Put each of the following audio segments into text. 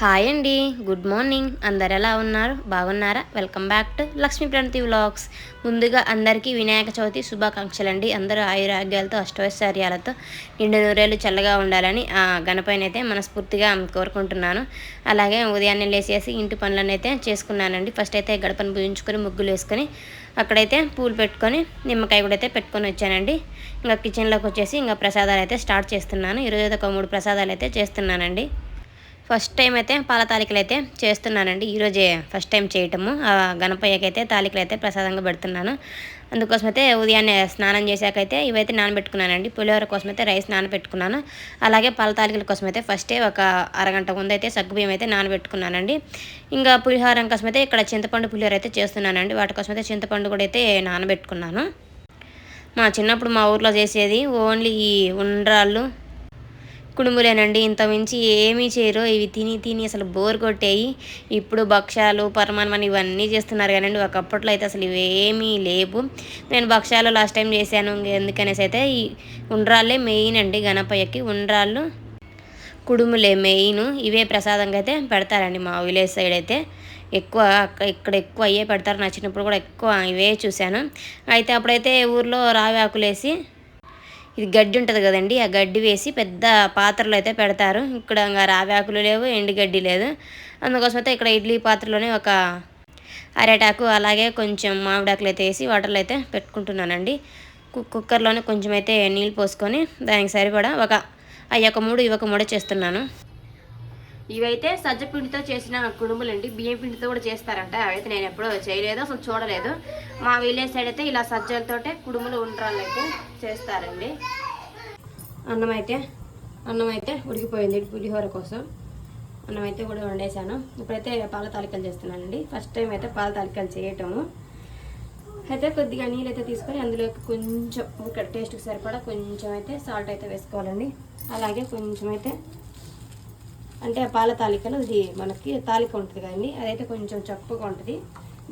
Hi అండి good morning. అందరు ఎలా ఉన్నారు? బాగున్నారా? Welcome back to Lakshmi Pranathi vlogs. ముందుగా అందరికీ వినాయక చవితి శుభాకాంక్షలు అండి అందరూ ఆయురాగ్యాలతో అష్టైశ్వర్యాలతో నిండు నూరేళ్ళు చల్లగా ఉండాలని ఆ గణపైన అయితే మనస్ఫూర్తిగా కోరుకుంటున్నాను. అలాగే ఉదయాన్నే లేచేసి ఇంటి పనులను అయితే చేసుకున్నానండి. ఫస్ట్ అయితే గడపను పూజించుకొని ముగ్గులు వేసుకొని అక్కడైతే పూలు పెట్టుకొని నిమ్మకాయ కూడా అయితే పెట్టుకొని వచ్చానండి. ఇంకా కిచెన్లోకి వచ్చేసి ఇంకా ప్రసాదాలు అయితే స్టార్ట్ చేస్తున్నాను. ఈరోజు అయితే ఒక మూడు ప్రసాదాలు అయితే చేస్తున్నానండి. ఫస్ట్ టైం అయితే పాల తాలికలు అయితే చేస్తున్నానండి. ఈరోజే ఫస్ట్ టైం చేయటము. ఆ గణపయ్యకి అయితే తాలికలు అయితే ప్రసాదంగా పెడుతున్నాను. అందుకోసం అయితే ఉదయాన్నే స్నానం చేశాకైతే ఇవైతే నానబెట్టుకున్నానండి. పులిహోర కోసం అయితే రైస్ నానబెట్టుకున్నాను. అలాగే పాల తాలికల కోసం అయితే ఫస్టే ఒక అరగంట ముందు అయితే సగ్గుబియ్యం అయితే నానబెట్టుకున్నానండి. ఇంకా పులిహోరం కోసం అయితే ఇక్కడ చింతపండు పులిహోర అయితే చేస్తున్నానండి. వాటి కోసం అయితే చింతపండు కూడా అయితే నానబెట్టుకున్నాను. మా చిన్నప్పుడు మా ఊర్లో చేసేది ఓన్లీ ఈ ఉండ్రాళ్ళు కుడుములేనండి. ఇంత మించి ఏమీ చేయరు. ఇవి తిని తిని అసలు బోర్ కొట్టేయి. ఇప్పుడు భక్ష్యాలు పరమాన్మని ఇవన్నీ చేస్తున్నారు కానండి ఒకప్పట్లో అయితే అసలు ఇవేమీ లేవు. నేను భక్ష్యాలు లాస్ట్ టైం చేశాను. ఎందుకనేసి అయితే ఈ ఉండ్రాళ్ళే మెయిన్ అండి గణపయ్యకి. ఉండ్రాళ్ళు కుడుములే మెయిన్ ఇవే ప్రసాదంగా అయితే పెడతారండి మా విలేజ్ సైడ్ అయితే. ఎక్కువ ఇక్కడ ఎక్కువ అయ్యే పెడతారు. నా చిన్నప్పుడు కూడా ఎక్కువ ఇవే చూశాను. అయితే అప్పుడైతే ఊర్లో రావి ఆకులేసి ఇది గడ్డి ఉంటుంది కదండి ఆ గడ్డి వేసి పెద్ద పాత్రలో అయితే పెడతారు. ఇక్కడ ఇంకా రావాకులు లేవు ఎండు గడ్డి లేదు. అందుకోసం అయితే ఇక్కడ ఇడ్లీ పాత్రలోనే ఒక అరేటాకు అలాగే కొంచెం మామిడాకులు అయితే వేసి వాటర్లో అయితే పెట్టుకుంటున్నానండి. కుక్కర్లోనే కొంచెం అయితే నీళ్ళు పోసుకొని దానికి సరిపడా ఒక అయ్యొక మూడు ఇవొక మూడు చేస్తున్నాను. ఇవైతే సజ్జ పిండితో చేసిన కుడుములండి. బియ్యం పిండితో కూడా చేస్తారంట. అవైతే నేను ఎప్పుడూ చేయలేదు అసలు చూడలేదు. మా విలేజ్ సైడ్ అయితే ఇలా సజ్జలతోటే కుడుములు ఉండ్రాళ్ళు అయితే చేస్తారండి. అన్నం అయితే అన్నం అయితే ఉడికిపోయింది పులిహోర కోసం. అన్నం అయితే కూడా వండేసాను ఇప్పుడైతే పాల తాలికలు చేస్తున్నానండి. ఫస్ట్ టైం అయితే పాల తాలికలు చేయటము. అయితే కొద్దిగా నీళ్ళు అయితే తీసుకొని అందులోకి కొంచెం ఇక్కడ టేస్ట్కి సరిపడా కొంచెం అయితే సాల్ట్ అయితే వేసుకోవాలండి. అలాగే కొంచెం అయితే అంటే పాల తాలికలు ఇది మనకి తాలిక ఉంటుంది కానీ అదైతే కొంచెం చప్పగా ఉంటుంది.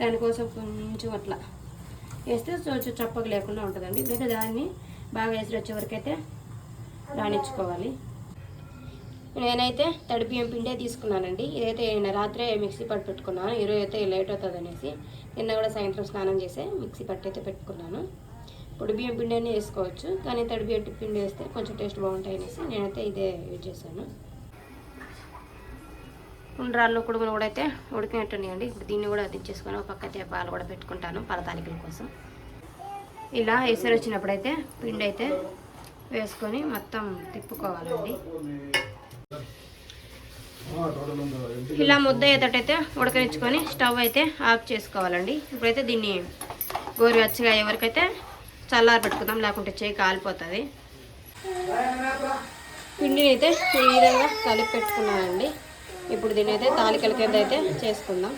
దానికోసం కొంచెం అట్లా వేస్తే కొంచెం చప్పగా లేకుండా ఉంటుందండి. ఇప్పుడైతే దాన్ని బాగా వేసి వచ్చే వరకు అయితే రాణించుకోవాలి. నేనైతే తడి బియ్యం పిండే తీసుకున్నానండి. ఇదైతే నేను రాత్రే మిక్సీ పట్టు పెట్టుకున్నాను. ఈరోజు అయితే లేట్ అవుతుంది అనేసి నిన్న కూడా సాయంత్రం స్నానం చేసి మిక్సీ పట్టు అయితే పెట్టుకున్నాను. పొడి బియ్యం పిండి వేసుకోవచ్చు. కానీ తడి బియ్యం పిండి వేస్తే కొంచెం టేస్ట్ బాగుంటాయి అనేసి నేనైతే ఇదే యూజ్ చేశాను. ఉండ్రాళ్ళు కుడుములు కూడా అయితే ఉడికినట్టున్నాయండి. ఇప్పుడు దీన్ని కూడా దించేసుకొని ఒక పక్కతే పాలు కూడా పెట్టుకుంటాను పలతాలికల కోసం. ఇలా ఎసరు వచ్చినప్పుడైతే పిండి అయితే వేసుకొని మొత్తం తిప్పుకోవాలండి. ఇలా ముద్ద అయ్యేటట్టయితే ఉడకనిచ్చుకొని స్టవ్ అయితే ఆఫ్ చేసుకోవాలండి. ఇప్పుడైతే దీన్ని గోరువెచ్చగా ఎవరికైతే చల్లారి పెట్టుకుందాం లేకుంటే చేయి కాలిపోతుంది. పిండిని అయితే ఈ విధంగా కలిపి పెట్టుకున్నానండి. ఇప్పుడు దీని అయితే తాలికల కింద అయితే చేసుకుందాం.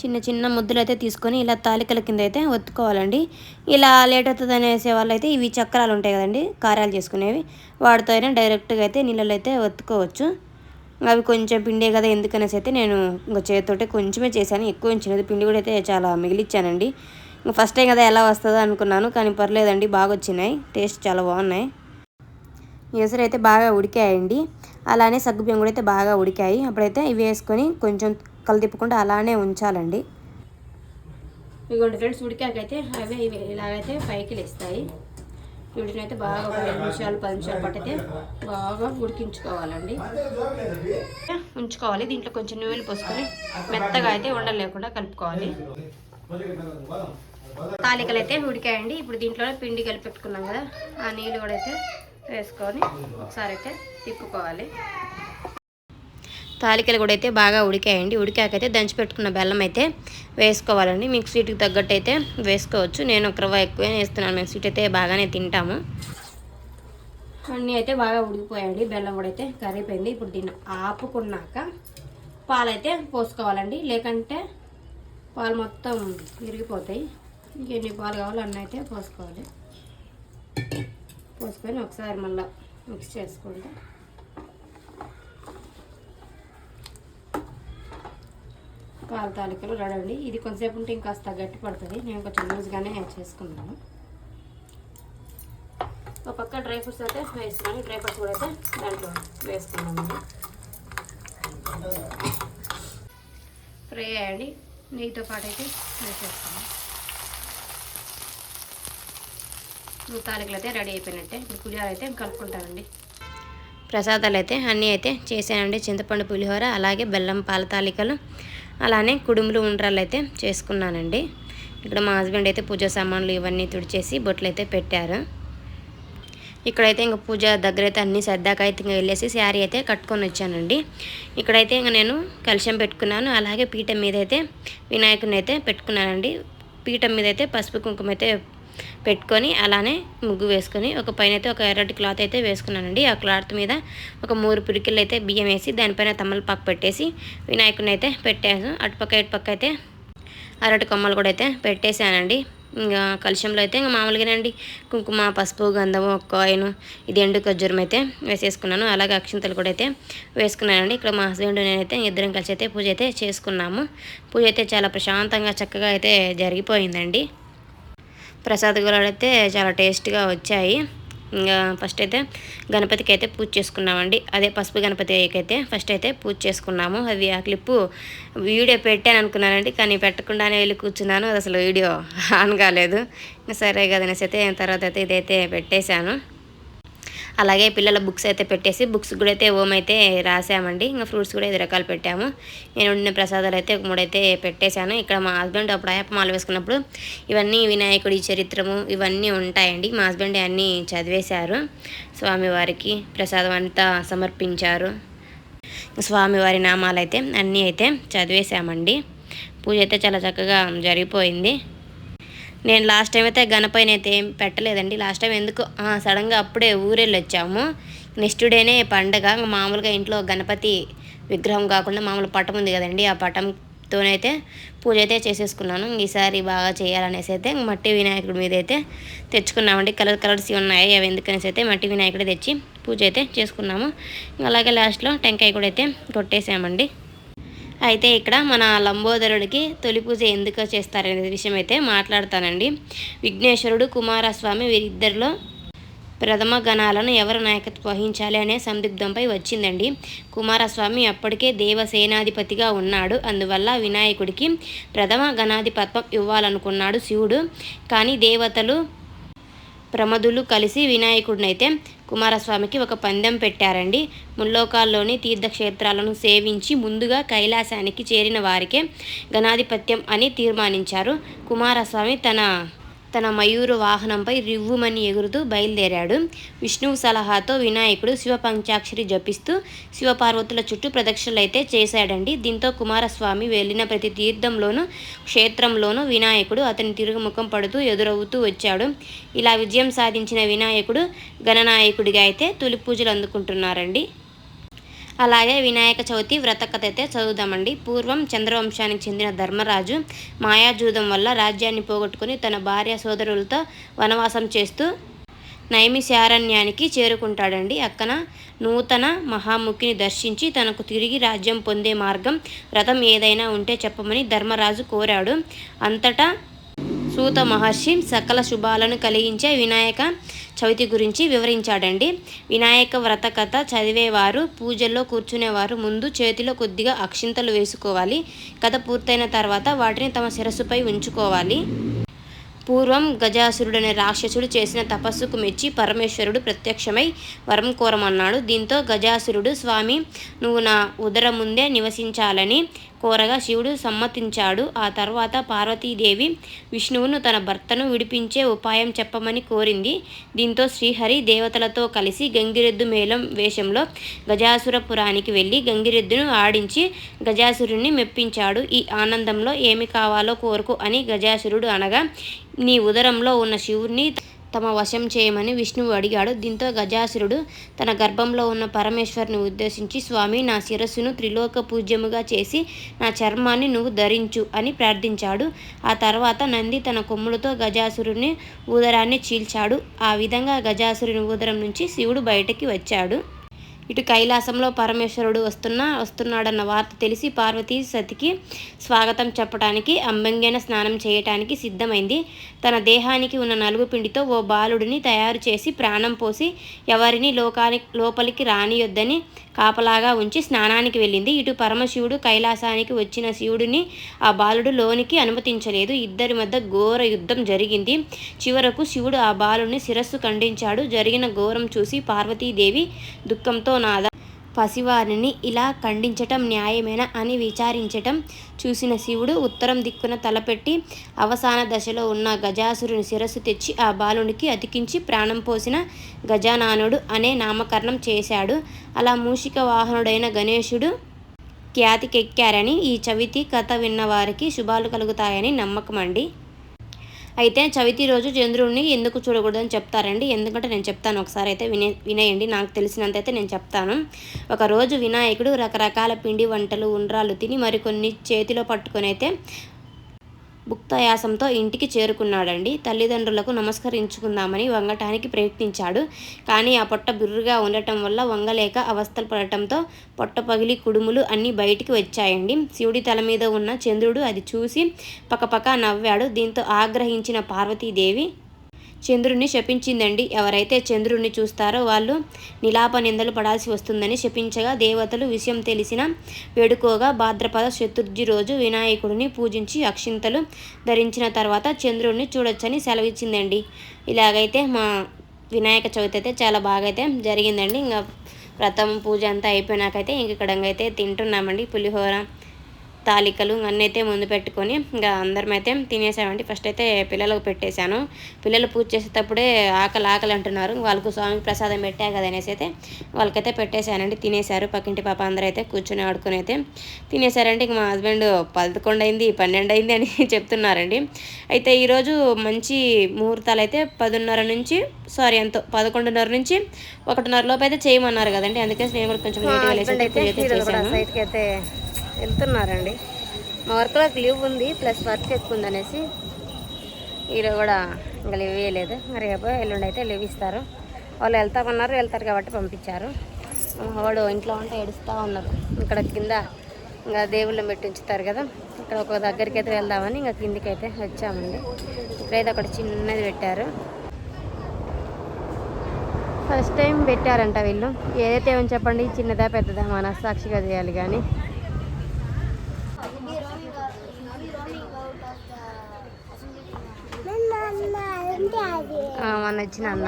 చిన్న చిన్న ముద్దలు అయితే తీసుకొని ఇలా తాలికల కింద అయితే ఒత్తుకోవాలండి. ఇలా లేట్ అవుతుంది అనేసే వాళ్ళైతే ఇవి చక్రాలు ఉంటాయి కదండి కారాలు చేసుకునేవి. వాటితో అయినా డైరెక్ట్గా అయితే నీళ్ళలో అయితే ఒత్తుకోవచ్చు. అవి కొంచెం పిండే కదా ఎందుకనేసి అయితే నేను ఇంకా చేతితోటే కొంచెమే చేశాను. ఎక్కువ ఉంచినది పిండి కూడా అయితే చాలా మిగిలిచ్చానండి. ఫస్ట్ టైం కదా ఎలా వస్తుందో అనుకున్నాను కానీ పర్లేదండి బాగా వచ్చినాయి టేస్ట్ చాలా బాగున్నాయి. ఎసరు అయితే బాగా ఉడికాయండి. అలానే సగ్గుబియ్యం కూడా అయితే బాగా ఉడికాయి. అప్పుడైతే ఇవి వేసుకొని కొంచెం కలదిప్పకుండా అలానే ఉంచాలండి. ఇదిగోండి ఫ్రెండ్స్ ఉడికాకైతే అవే ఇవి ఇలాగైతే పైకి లేస్తాయి. వీటినైతే అయితే బాగా ఒక ఐదు నిమిషాలు పది నిమిషాలు పట్టయితే బాగా ఉడికించుకోవాలండి. ఉంచుకోవాలి. దీంట్లో కొంచెం నూనెలు పోసుకొని మెత్తగా అయితే ఉండలేకుండా కలుపుకోవాలి. తాలికలు అయితే ఉడికాయండి. ఇప్పుడు దీంట్లో పిండి కలిపి పెట్టుకున్నాం కదా ఆ నీళ్ళు కూడా అయితే వేసుకొని ఒకసారి అయితే తిప్పుకోవాలి. తాలికలు కూడా అయితే బాగా ఉడికాయండి. ఉడికాకైతే దంచి పెట్టుకున్న బెల్లం అయితే వేసుకోవాలండి. మీకు స్వీట్కి తగ్గట్టు అయితే వేసుకోవచ్చు. నేను ఒక రవ్వ ఎక్కువ వేస్తున్నాను. మేము స్వీట్ అయితే బాగానే తింటాము. అన్నీ అయితే బాగా ఉడికిపోయాయండి. బెల్లం కూడా అయితే కరిగిపోయింది. ఇప్పుడు దీన్ని ఆపుకున్నాక పాలైతే పోసుకోవాలండి. లేకంటే పాలు మొత్తం విరిగిపోతాయి. ఇంకెన్ని పాలు కావాలో అన్నీ అయితే పోసుకోవాలి. పోసుకొని ఒకసారి మళ్ళీ మిక్స్ చేసుకుంటే. పాల తాలికలు రెడీ. ఇది కొంతసేపు ఉంటే ఇంకాస్త గట్టి పడుతుంది. నేను కొంచెం లూజ్గానే చేసుకున్నాను ఒక పక్క డ్రై ఫ్రూట్స్ అయితే వేసుకున్నాను డ్రై ఫ్రూట్స్ కూడా అయితే దాంట్లో వేసుకున్నాను ఫ్రై అయ్యండి. నెయ్యితో పాటు అయితే వేసేస్తాను తాలికలు అయితే రెడీ అయిపోయినట్టే. ఇప్పుడు పులిహోర అయితే కలుపుకుంటామండి. ప్రసాదాలు అయితే అన్నీ అయితే చేశానండి. చింతపండు పులిహోర అలాగే బెల్లం పాల తాలికలు అలానే కుడుములు ఉండ్రాలు అయితే చేసుకున్నానండి. ఇక్కడ మా హస్బెండ్ అయితే పూజ సామాన్లు ఇవన్నీ తుడిచేసి బొట్లు అయితే పెట్టారు. ఇక్కడైతే ఇంకా పూజ దగ్గర అయితే అన్ని సర్దాకైతే ఇంకా వెళ్ళేసి శారీ అయితే కట్టుకొని వచ్చానండి. ఇక్కడైతే ఇంకా నేను కలుషం పెట్టుకున్నాను. అలాగే పీఠం మీద అయితే వినాయకుని అయితే పెట్టుకున్నానండి. పీఠం మీద అయితే పసుపు కుంకుమ అయితే పెట్టుకొని అలానే ముగ్గు వేసుకొని ఒక పైన అయితే ఒక ఎర్రటి క్లాత్ అయితే వేసుకున్నానండి. ఆ క్లాత్ మీద ఒక మూడు పిడికిళ్ళు అయితే బియ్యం వేసి దానిపైన తమ్మలపాకు పెట్టేసి వినాయకుడిని అయితే పెట్టాను అటుపక్క ఇటుపక్క అయితే అరటి కొమ్మలు కూడా అయితే పెట్టేశానండి. ఇంకా కలుషంలో అయితే ఇంకా మామూలుగానండి. కుంకుమ పసుపు గంధము కాయిన్ ఇది ఎండు ఖర్జూరం అయితే వేసేసుకున్నాను. అలాగే అక్షింతలు కూడా అయితే వేసుకున్నానండి. ఇక్కడ మా హస్బెండ్ నేనైతే ఇద్దరం కలిసి అయితే పూజ అయితే చేసుకున్నాము. పూజ అయితే చాలా ప్రశాంతంగా చక్కగా అయితే జరిగిపోయిందండి. ప్రసాదాలు అయితే చాలా టేస్ట్గా వచ్చాయి. ఇంకా ఫస్ట్ అయితే గణపతికి అయితే పూజ చేసుకున్నామండి. అదే పసుపు గణపతికి అయితే ఫస్ట్ అయితే పూజ చేసుకున్నాము. అది ఆ క్లిప్పు వీడియో పెట్టాను అనుకున్నానండి. కానీ పెట్టకుండానే వెళ్ళి కూర్చున్నాను. అది అసలు వీడియో ఆన్ కాలేదు. సరే కదనేసి అయితే తర్వాత అయితే ఇదైతే పెట్టేశాను. అలాగే పిల్లల బుక్స్ అయితే పెట్టేసి బుక్స్ కూడా అయితే ఓమ్ అయితే రాసామండి. ఇంకా ఫ్రూట్స్ కూడా ఐదు రకాలు పెట్టాము. నేను వండిన ప్రసాదాలు అయితే ఒక మూడైతే పెట్టేశాను. ఇక్కడ మా హస్బెండ్ అప్పుడు అయ్యప్ప మాల వేసుకున్నప్పుడు ఇవన్నీ వినాయకుడి చరిత్రము ఇవన్నీ ఉంటాయండి. మా హస్బెండ్ అన్నీ చదివేశారు. స్వామివారికి ప్రసాదం అంతా సమర్పించారు. స్వామివారి నామాలైతే అన్నీ అయితే చదివేశామండి. పూజ అయితే చాలా చక్కగా జరిగిపోయింది. నేను లాస్ట్ టైం అయితే గణపైన అయితే ఏం పెట్టలేదండి. లాస్ట్ టైం ఎందుకు? సడన్గా అప్పుడే ఊరెళ్ళి వచ్చాము. నెక్స్ట్ డేనే పండగ. మామూలుగా ఇంట్లో గణపతి విగ్రహం కాకుండా మామూలు పటం ఉంది కదండి. ఆ పటంతోనైతే పూజ అయితే చేసేసుకున్నాను. ఈసారి బాగా చేయాలనేసి అయితే మట్టి వినాయకుడి మీద అయితే తెచ్చుకున్నామండి. కలర్ కలర్స్ ఉన్నాయి. అవి ఎందుకనేసి అయితే మట్టి వినాయకుడే తెచ్చి పూజ అయితే చేసుకున్నాము. అలాగే లాస్ట్లో టెంకాయ కూడా అయితే కొట్టేసామండి. అయితే ఇక్కడ మన లంబోదరుడికి తొలి పూజ ఎందుకు చేస్తారనే విషయం అయితే మాట్లాడతానండి. విఘ్నేశ్వరుడు కుమారస్వామి వీరిద్దరిలో ప్రథమ గణాలను ఎవరు నాయకత్వం వహించాలి అనే సందిగ్ధంపై వచ్చిందండి. కుమారస్వామి అప్పటికే దేవసేనాధిపతిగా ఉన్నాడు. అందువల్ల వినాయకుడికి ప్రథమ గణాధిపత్వం ఇవ్వాలనుకున్నాడు శివుడు. కానీ దేవతలు ప్రమదులు కలిసి వినాయకుడినైతే కుమారస్వామికి ఒక పందెం పెట్టారండి. ముల్లోకాల్లోని తీర్థక్షేత్రాలను సేవించి ముందుగా కైలాసానికి చేరిన వారికే గణాధిపత్యం అని తీర్మానించారు. కుమారస్వామి తన తన మయూర వాహనంపై రివ్వుమని ఎగురుతూ బయలుదేరాడు. విష్ణువు సలహాతో వినాయకుడు శివ పంచాక్షరి జపిస్తూ శివపార్వతుల చుట్టూ ప్రదక్షిణలైతే చేశాడండి. దీంతో కుమారస్వామి వెళ్ళిన ప్రతి తీర్థంలోనూ క్షేత్రంలోనూ వినాయకుడు అతని తిరుగుముఖం పడుతూ ఎదురవుతూ వచ్చాడు. ఇలా విజయం సాధించిన వినాయకుడు గణనాయకుడిగా అయితే తొలి పూజలు అందుకుంటున్నారండి. అలాగే వినాయక చవితి వ్రత కథ అయితే చదువుదామండి. పూర్వం చంద్రవంశానికి చెందిన ధర్మరాజు మాయాజూదం వల్ల రాజ్యాన్ని పోగొట్టుకుని తన భార్య సోదరులతో వనవాసం చేస్తూ నైమిశారణ్యానికి చేరుకుంటాడండి. అక్కన నూతన మహాముఖిని దర్శించి తనకు తిరిగి రాజ్యం పొందే మార్గం వ్రతం ఏదైనా ఉంటే చెప్పమని ధర్మరాజు కోరాడు. అంతటా సూత మహర్షి సకల శుభాలను కలిగించే వినాయక చవితి గురించి వివరించాడండి. వినాయక వ్రత కథ చదివేవారు పూజల్లో కూర్చునేవారు ముందు చేతిలో కొద్దిగా అక్షింతలు వేసుకోవాలి. కథ పూర్తయిన తర్వాత వాటిని తమ శిరస్సుపై ఉంచుకోవాలి. పూర్వం గజాసురుడనే రాక్షసుడు చేసిన తపస్సుకు మెచ్చి పరమేశ్వరుడు ప్రత్యక్షమై వరం కోరమన్నాడు. దీంతో గజాసురుడు స్వామి నువ్వు నా ఉదర ముందే నివసించాలని కోరగా శివుడు సమ్మతించాడు. ఆ తర్వాత పార్వతీదేవి విష్ణువును తన భర్తను విడిపించే ఉపాయం చెప్పమని కోరింది. దీంతో శ్రీహరి దేవతలతో కలిసి గంగిరెద్దు మేళం వేషంలో గజాసురపురానికి వెళ్ళి గంగిరెద్దును ఆడించి గజాసురుణ్ణి మెప్పించాడు. ఈ ఆనందంలో ఏమి కావాలో కోరుకు అని గజాసురుడు అనగా నీ ఉదరంలో ఉన్న శివుణ్ణి తమ వశం చేయమని విష్ణువు అడిగాడు. దీంతో గజాసురుడు తన గర్భంలో ఉన్న పరమేశ్వరుని ఉద్దేశించి స్వామి నా శిరస్సును త్రిలోక పూజ్యముగా చేసి నా చర్మాన్ని నువ్వు ధరించు అని ప్రార్థించాడు. ఆ తర్వాత నంది తన కొమ్ములతో గజాసురుని ఊదరాన్ని చీల్చాడు. ఆ విధంగా గజాసురుని ఊదరం నుంచి శివుడు బయటకి వచ్చాడు. ఇటు కైలాసంలో పరమేశ్వరుడు వస్తున్నా వస్తున్నాడన్న వార్త తెలిసి పార్వతీ సతికి స్వాగతం చెప్పడానికి అంబంగేన స్నానం చేయటానికి సిద్ధమైంది. తన దేహానికి ఉన్న నలుగు పిండితో ఓ బాలుడిని తయారు చేసి ప్రాణం పోసి ఎవరిని లోకానికి లోపలికి రానియొద్దని కాపలాగా ఉంచి స్నానానికి వెళ్ళింది. ఇటు పరమశివుడు కైలాసానికి వచ్చిన శివుడిని ఆ బాలుడు లోనికి అనుమతించలేదు. ఇద్దరి మధ్య ఘోర యుద్ధం జరిగింది. చివరకు శివుడు ఆ బాలుడిని శిరస్సు ఖండించాడు. జరిగిన ఘోరం చూసి పార్వతీదేవి దుఃఖంతో నాద పసివారిని ఇలా ఖండించటం న్యాయమేనా అని విచారించటం చూసిన శివుడు ఉత్తరం దిక్కున తలపెట్టి అవసాన దశలో ఉన్న గజాసురుని శిరస్సు తెచ్చి ఆ బాలునికి అతికించి ప్రాణం పోసిన గజానానుడు అనే నామకరణం చేశాడు. అలా మూషిక వాహనుడైన గణేశుడు ఖ్యాతికెక్కారని ఈ చవితి కథ విన్నవారికి శుభాలు కలుగుతాయని నమ్మకం అండి అయితే చవితి రోజు చంద్రుడిని ఎందుకు చూడకూడదని చెప్తారండి. ఎందుకంటే నేను చెప్తాను ఒకసారి అయితే వినే వినేయండి. నాకు తెలిసినంత అయితే నేను చెప్తాను. ఒకరోజు వినాయకుడు రకరకాల పిండి వంటలు ఉండ్రాలు తిని మరికొన్ని చేతిలో పట్టుకొని అయితే భుక్తయాసంతో ఇంటికి చేరుకున్నాడండి. తల్లిదండ్రులకు నమస్కరించుకుందామని వంగటానికి ప్రయత్నించాడు. కానీ ఆ పొట్ట బిర్రుగా ఉండటం వల్ల వంగలేక అవస్థలు పడటంతో పొట్ట పగిలి కుడుములు అన్నీ బయటికి వచ్చాయండి. శివుడి తల మీద ఉన్న చంద్రుడు అది చూసి పకపక నవ్వాడు. దీంతో ఆగ్రహించిన పార్వతీదేవి చంద్రుణ్ణి శపించిందండి. ఎవరైతే చంద్రుణ్ణి చూస్తారో వాళ్ళు నిలాప నిందలు పడాల్సి వస్తుందని శపించగా దేవతలు విషయం తెలిసిన వేడుకోగా భాద్రపద చతుర్థి రోజు వినాయకుడిని పూజించి అక్షింతలు ధరించిన తర్వాత చంద్రుడిని చూడొచ్చని సెలవిచ్చిందండి. ఇలాగైతే మా వినాయక చవితి అయితే చాలా బాగా అయితే జరిగిందండి. ఇంకా వ్రతం పూజ అంతా అయిపోయినాకైతే ఇంక ఇక్కడ అయితే తింటున్నామండి పులిహోర. తాలికలు అన్నీ అయితే ముందు పెట్టుకొని ఇంకా అందరం అయితే తినేసామండి. ఫస్ట్ అయితే పిల్లలకు పెట్టేశాను. పిల్లలు పూజ చేసేటప్పుడే ఆకలి ఆకలి అంటున్నారు. వాళ్ళకు స్వామి ప్రసాదం పెట్టా కదా అనేసి అయితే వాళ్ళకైతే పెట్టేశానండి. తినేశారు. పక్కింటి పాప అందరూ అయితే కూర్చొని ఆడుకుని అయితే తినేశారంటే ఇంక మా హస్బెండ్ పదకొండు అయింది పన్నెండు అయింది అని చెప్తున్నారండి. అయితే ఈరోజు మంచి ముహూర్తాలు అయితే పదిన్నర నుంచి సారీ ఎంతో పదకొండున్నర నుంచి ఒకటిన్నర లోపు అయితే చేయమన్నారు కదండి. అందుకే నేను కూడా కొంచెం లేట్గా లేచి అయితే చేశాను. వెళ్తున్నారండి. మా వర్క్లోకి లీవ్ ఉంది ప్లస్ వర్క్ ఎక్కువ ఉందనేసి అనేసి ఈరోజు కూడా ఇంకా లీవ్ వేయలేదు మరి రేపు ఎల్లుండి అయితే లీవ్ ఇస్తారు. వాళ్ళు వెళ్తామన్నారు వెళ్తారు కాబట్టి పంపించారు. వాడు ఇంట్లో ఉంటే ఏడుస్తూ ఉన్నారు. ఇక్కడ కింద ఇంకా దేవుళ్ళని పెట్టి ఉంచుతారు కదా ఇక్కడ ఒక దగ్గరికి అయితే వెళ్దామని ఇంకా కిందికి అయితే వచ్చామండి. ఇక్కడైతే ఒకటి చిన్నది పెట్టారు. ఫస్ట్ టైం పెట్టారంట వీళ్ళు. ఏదైతే ఏమని చెప్పండి చిన్నదా పెద్దదా మనస్సాక్షిగా చేయాలి కానీ. ఆ, మొన్న వచ్చిన అన్న.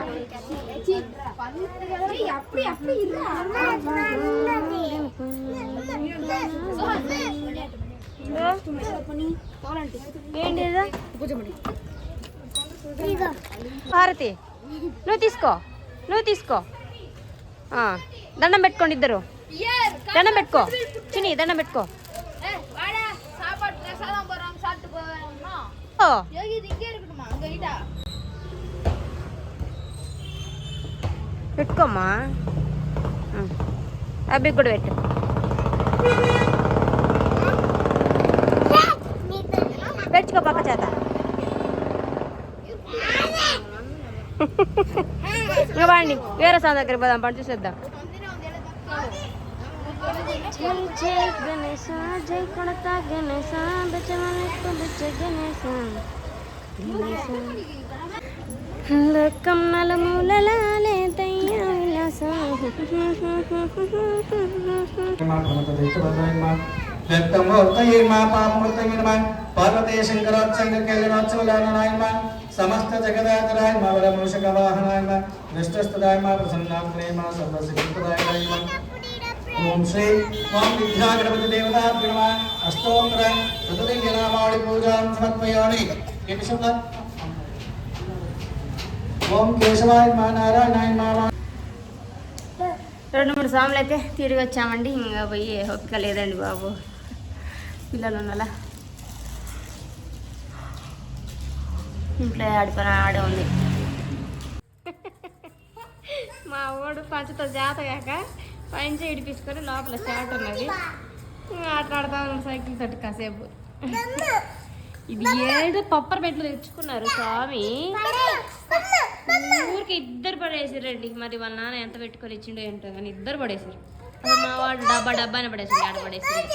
ఏంటి భారతి నువ్వు తీసుకో నువ్వు తీసుకో. ఆ, దండం పెట్టుకోండి ఇద్దరు. దండం పెట్టుకో. చిని దండం పెట్టుకో. ఓ, పెట్టుకోమ్మా ఉం. కూడా పెట్టు. పెట్టుకో పక్క చేత. ఇంకా వాడిని వేరే సార్ దగ్గర పోదాం పంట చూసేద్దాం. జై జై గణేశ జై కొడత గణేశ బెచ్చమనెక్కు బెచ్చ గణేశ. గణేశ. లోకం నలుమూలలాలే వ్యక్తమూర్తయే మా పాపమూర్తయే పార్వతీ శంకరోత్సంగ కళ్యాణోత్సవగానాయ సమస్త జగదాతరాయ మా వరమూషక వాహనాయ నిష్టస్తదాయ మా ప్రసన్నాగ్నే మా సర్వసిద్ధాయ ఓం శ్రీ ఓం విద్యా గణపతి దేవతా ప్రణమ అష్టోత్తర చతుర్లింగ నామావళి పూజాం సమర్పయామి ఏంటి శబ్దం ఓం కేశవాయ మా నారాయణాయ మా రెండు మూడు సాములు అయితే తిరిగి వచ్చామండి. ఇంకా పోయి ఓపిక లేదండి బాబు. పిల్లలు ఉన్నలా. ఇంట్లో ఆడిపోయిన ఆడే ఉంది. మా వాడు పంచతో జాత కాక పైన ఇడిపించుకొని లోపల చాట్ ఉన్నది. ఇంకా ఆట ఆడతా ఉన్నాం సైకిల్ తోటి కాసేపు. ఇది ఏదో పప్పర్ బెడ్లు తెచ్చుకున్నారు స్వామి. ఊరికే ఇద్దరు పడేసారండి మరి వాళ్ళ నాన్న ఎంత పెట్టుకొని ఇచ్చిండో ఏంటో కానీ ఇద్దరు పడేసారు అసలు మా వాడు డబ్బా డబ్బాని పడేసాడు ఆడ పడేసాడు.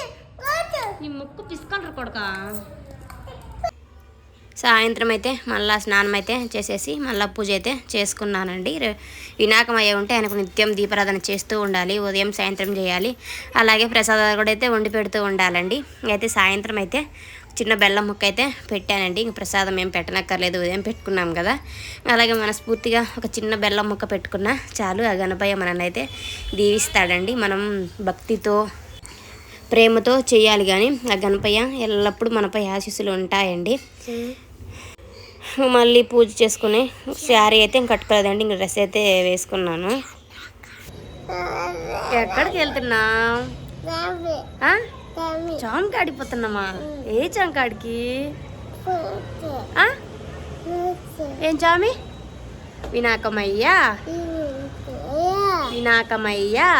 నీ ముక్కు పిసుకుంటారు కొడుక. సాయంత్రం అయితే మళ్ళా స్నానం అయితే చేసేసి మళ్ళీ పూజ అయితే చేసుకున్నానండి. వినాయకం అయ్యే ఉంటే ఆయనకు నిత్యం దీపారాధన చేస్తూ ఉండాలి ఉదయం సాయంత్రం చేయాలి. అలాగే ప్రసాదాలు కూడా అయితే వండి పెడుతూ ఉండాలండి. అయితే సాయంత్రం అయితే చిన్న బెల్లం ముక్క అయితే పెట్టానండి. ఇంక ప్రసాదం ఏం పెట్టనక్కర్లేదు ఉదయం పెట్టుకున్నాం కదా. అలాగే మనస్ఫూర్తిగా ఒక చిన్న బెల్లం ముక్క పెట్టుకున్నా చాలు. ఆ గణపయ్య మనల్ని అయితే దీవిస్తాడండి. మనం భక్తితో ప్రేమతో చేయాలి కానీ ఆ గణపయ్య ఎల్లప్పుడూ మనపై ఆశీస్సులు ఉంటాయండి. మళ్ళీ పూజ చేసుకుని శారీ అయితే ఇంక కట్టుకోలేదండి. ఇంక డ్రెస్ అయితే వేసుకున్నాను. ఎక్కడికి వెళ్తున్నా చాంకి ఆడిపోతున్నామా ఏ చాంకాడికి? ఏం చామి? వినాకమయ్యా వినాకమయ్యా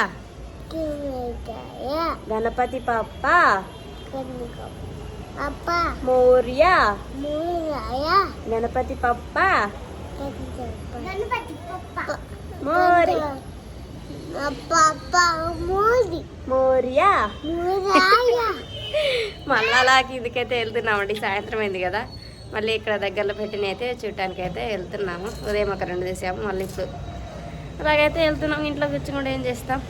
గణపతి పప్ప మౌర్య. గణపతి పప్ప మోరి మౌర్య. మళ్ళీ అలా కిందకైతే వెళ్తున్నామండి సాయంత్రం అయింది కదా. మళ్ళీ ఇక్కడ దగ్గరలో పెట్టిన అయితే చూడటానికి అయితే వెళ్తున్నాము. ఉదయం ఒక రెండు చేసాము మళ్ళీ ఇప్పుడు అలాగైతే వెళ్తున్నాం. ఇంట్లో కూర్చుని ఏం చేస్తాం?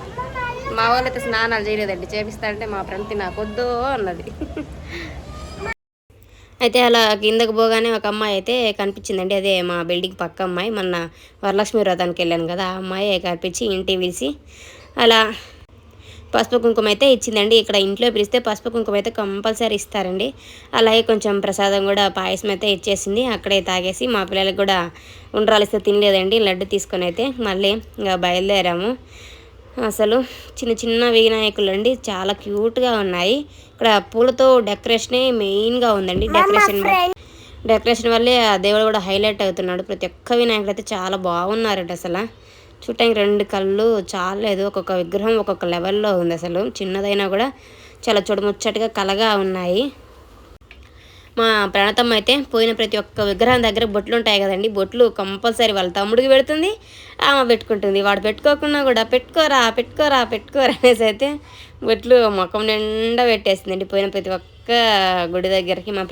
మా వాళ్ళు అయితే స్నానాలు చేయలేదండి. చేపిస్తా అంటే మా ఫ్రెండ్ నాకు వద్దు అన్నది. అయితే అలా కిందకు పోగానే ఒక అమ్మాయి అయితే కనిపించిందండి. అదే మా బిల్డింగ్ పక్క అమ్మాయి. మొన్న వరలక్ష్మి వ్రతానికి వెళ్ళాను కదా. ఆ అమ్మాయి కనిపించి ఇంటి పిలిచి అలా పసుపు కుంకుమ అయితే ఇచ్చిందండి. ఇక్కడ ఇంట్లో పిలిస్తే పసుపు కుంకుమ అయితే కంపల్సరీ ఇస్తారండి. అలాగే కొంచెం ప్రసాదం కూడా పాయసం అయితే ఇచ్చేసింది. అక్కడే తాగేసి మా పిల్లలకు కూడా ఉండ్రాలు ఇస్తే తినలేదండి. లడ్డు తీసుకొని అయితే మళ్ళీ ఇంకా బయలుదేరాము. అసలు చిన్న చిన్న వినాయకులు అండి చాలా క్యూట్గా ఉన్నాయి. ఇక్కడ పూలతో డెకరేషనే మెయిన్గా ఉందండి. డెకరేషన్ డెకరేషన్ వల్లే ఆ దేవుడు కూడా హైలైట్ అవుతున్నాడు. ప్రతి ఒక్క వినాయకుడు అయితే చాలా బాగున్నారంట అసలు. చూడటానికి రెండు కళ్ళు చాలేదు ఒక్కొక్క విగ్రహం ఒక్కొక్క లెవెల్లో ఉంది అసలు. చిన్నదైనా కూడా చాలా చూడముచ్చటగా కలగా ఉన్నాయి. మా ప్రణతమ్మ అయితే పోయిన ప్రతి ఒక్క విగ్రహం దగ్గర బొట్లు ఉంటాయి కదండి. బొట్లు కంపల్సరీ వాళ్ళ తమ్ముడికి పెడుతుంది ఆమె పెట్టుకుంటుంది. వాడు పెట్టుకోకుండా కూడా పెట్టుకోరా పెట్టుకోరా పెట్టుకోరా అనేసి అయితే బొట్లు ముఖం నిండా పెట్టేస్తుందండి. పోయిన ప్రతి ఒక్క గుడి దగ్గరికి మా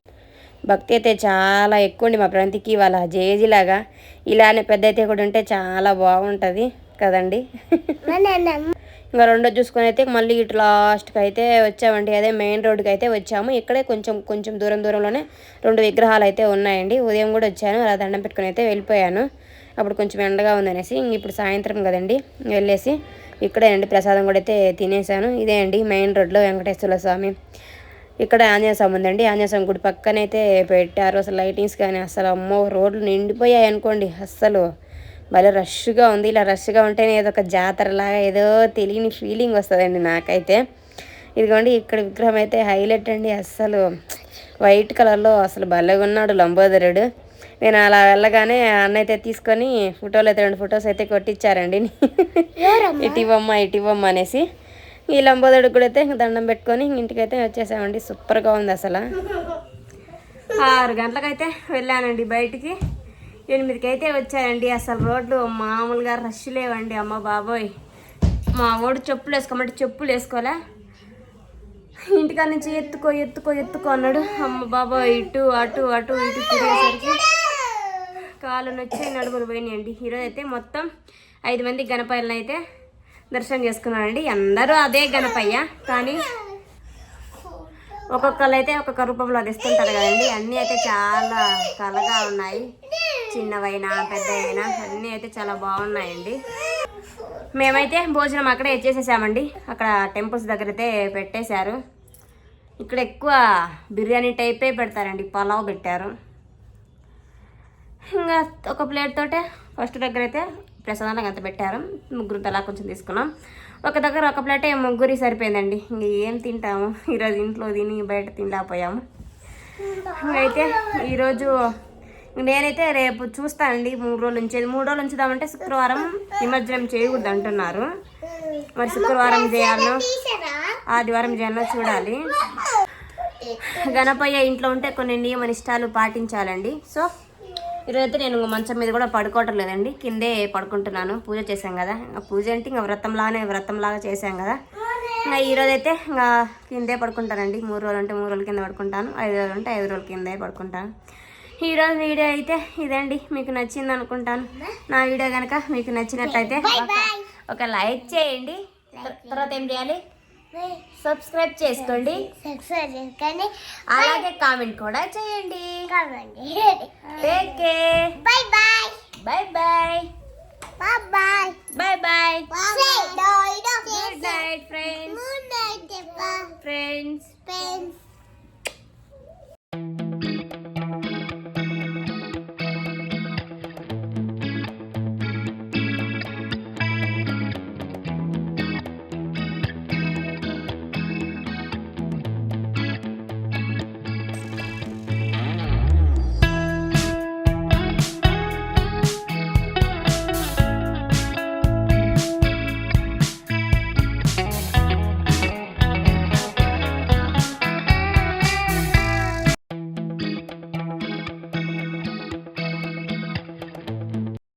భక్తి అయితే చాలా ఎక్కువ అండి మా ప్రాంతికి వాళ్ళ జేజీలాగా ఇలానే పెద్ద అయితే కూడా ఉంటే చాలా బాగుంటుంది కదండి. ఇంకా రెండో చూసుకొని అయితే మళ్ళీ ఇటు లాస్ట్కి అయితే వచ్చామండి. అదే మెయిన్ రోడ్కి అయితే వచ్చాము. ఇక్కడే కొంచెం కొంచెం దూరం దూరంలోనే రెండు విగ్రహాలు అయితే ఉన్నాయండి. ఉదయం కూడా వచ్చాను అలా దండం పెట్టుకుని అయితే వెళ్ళిపోయాను. అప్పుడు కొంచెం ఎండగా ఉందనేసి ఇప్పుడు సాయంత్రం కదండి వెళ్ళేసి ఇక్కడే అండి ప్రసాదం కూడా అయితే తినేసాను. ఇదే అండి మెయిన్ రోడ్లో వెంకటేశ్వర స్వామి ఇక్కడ ఆంజనేయ స్వామి ఉందండి. ఆంజనేయ స్వామి గుడి పక్కనైతే పెట్టారు. అసలు లైటింగ్స్ కానీ అసలు అమ్మో రోడ్లు నిండిపోయాయి అనుకోండి. అస్సలు భలే రష్గా ఉంది. ఇలా రష్గా ఉంటేనే ఏదో ఒక జాతరలాగా ఏదో తెలియని ఫీలింగ్ వస్తుందండి నాకైతే. ఇదిగోండి ఇక్కడ విగ్రహం అయితే హైలైట్ అండి. అస్సలు వైట్ కలర్లో అసలు భలేగా ఉన్నాడు లంబోదరుడు. నేను అలా వెళ్ళగానే అన్న అయితే తీసుకొని ఫోటోలు అయితే రెండు ఫొటోస్ అయితే కొట్టించారండి. ఇటు ఇవ్వమ్మ ఇటు ఇవ్వమ్మ అనేసి. ఈ లంబోదరుడికి కూడా అయితే ఇంక దండం పెట్టుకొని ఇంక ఇంటికైతే వచ్చేసామండి. సూపర్గా ఉంది అసలు. ఆరు గంటలకైతే వెళ్ళానండి బయటికి. ఎనిమిదికి అయితే వచ్చానండి అసలు రోడ్లు మామూలుగా రష్ లేవండి. అమ్మ బాబోయ్. మా వాడు చెప్పులు వేసుకోమంటే చెప్పులు వేసుకోలే. ఇంటికాడ నుంచి ఎత్తుకో ఎత్తుకో ఎత్తుకో అన్నాడు. అమ్మ బాబోయ్ ఇటు అటు అటు ఇటు తిరిగేసరికి కాళ్ళు నొచ్చి నడుములు పోయినాయండి. ఈరోజు అయితే మొత్తం ఐదు మంది గణపాయలను అయితే దర్శనం చేసుకున్నారండి అందరూ అదే గణపయ్య. కానీ ఒక్కొక్కరు అయితే ఒక్కొక్క రూపంలో తెస్తుంటారు కదండి. అన్నీ అయితే చాలా కలగా ఉన్నాయి. చిన్నవైనా పెద్దవైనా అన్నీ అయితే చాలా బాగున్నాయండి. మేమైతే భోజనం అక్కడే ఇచ్చేసేసామండి. అక్కడ టెంపుల్స్ దగ్గర అయితే పెట్టేశారు. ఇక్కడ ఎక్కువ బిర్యానీ టైపే పెడతారండి. పలావ్ పెట్టారు. ఇంకా ఒక ప్లేట్ తోటే ఫస్ట్ దగ్గర అయితే ప్రసాదానికి అంత పెట్టారు. ముగ్గురు తలా కొంచెం తీసుకున్నాం. ఒక దగ్గర ఒక ప్లేటే ముగ్గురి సరిపోయిందండి. ఇంక ఏం తింటాము? ఈరోజు ఇంట్లో తిని బయట తినలేకపోయాము అయితే ఈరోజు నేనైతే రేపు చూస్తానండి మూడు రోజులు ఉంచేది మూడు రోజులు ఉంచుదామంటే శుక్రవారం నిమజ్జనం చేయకూడదు అంటున్నారు మరి శుక్రవారం చేయాలో ఆదివారం చేయాలో చూడాలి. గణపయ్య ఇంట్లో ఉంటే కొన్ని నియమ నిష్టాలు పాటించాలండి. సో ఈరోజైతే నేను ఇంక మంచం మీద కూడా పడుకోవటం లేదండి. కిందే పడుకుంటున్నాను. పూజ చేశాం కదా. ఇంకా పూజ అంటే ఇంకా వ్రతంలానే వ్రతంలాగా చేశాం కదా. ఇంకా ఈరోజు అయితే ఇంకా కిందే పడుకుంటానండి. మూడు రోజులు అంటే మూడు రోజుల కింద పడుకుంటాను. ఐదు రోజులు అంటే ఐదు రోజుల కిందే పడుకుంటాను. ఈరోజు వీడియో అయితే ఇదండి. మీకు నచ్చింది అనుకుంటాను. నా వీడియో కనుక మీకు నచ్చినట్లయితే ఒక లైక్ చేయండి. తర్వాత ఏం చేయాలి? సబ్స్క్రైబ్ చేసుకోండి. అలాగే కామెంట్ కూడా చేయండి. Bye bye bye bye bye bye bye friends friends friends